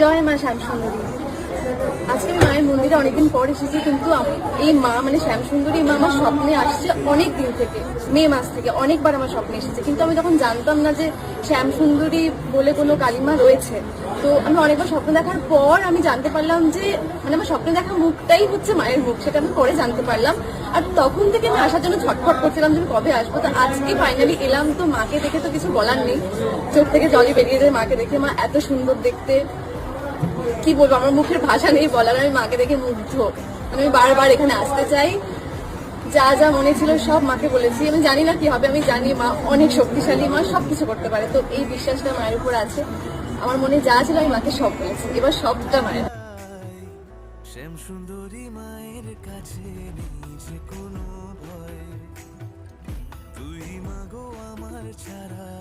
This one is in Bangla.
জয় মা শ্যামসুন্দরী। আজকে আমি মায়ের মন্দিরে অনেকদিন পর এসেছি, কিন্তু এই মা মানে শ্যামসুন্দরী মা আমার স্বপ্নে আসছে অনেক দিন থেকে, মে মাস থেকে অনেকবার আমার স্বপ্নে এসেছে। কিন্তু আমি তখন জানতাম না যে শ্যামসুন্দরী বলে কোনো কালিমা রয়েছে। তো আমি অনেকবার স্বপ্ন দেখার পর আমি জানতে পারলাম যে মানে আমার স্বপ্নে দেখা মুখটাই হচ্ছে মায়ের মুখ, সেটা আমি পরে জানতে পারলাম। আর তখন থেকে আমি আসার জন্য ছটফট করছিলাম যে কবে আসব। তো আজকে ফাইনালি এলাম, তো মাকে দেখে তো কিছু বলার নেই। চোখ থেকে জলই বেরিয়ে যায় মাকে দেখে, মা এত সুন্দর দেখতে। কি বলব, আমার মুখের ভাষা নেই বলার, আমি মাকে দেখে মুগ্ধ। মানে আমি বারবার এখানে আসতে চাই। যা যা মনে ছিল সব মাকে বলেছি। আমি জানি না কি হবে, আমি জানি মা অনেক শক্তিশালী, মা সব কিছু করতে পারে। তো এই বিশ্বাসটা মায়ের উপর আছে। আমার মনে যা ছিল, আমি মাকে সব বলেছি। এবার সবটা মায়ের। সুন্দরী মায়ের কাছে যে কোনো ভয়। তুই মাগো আমার ছাড়া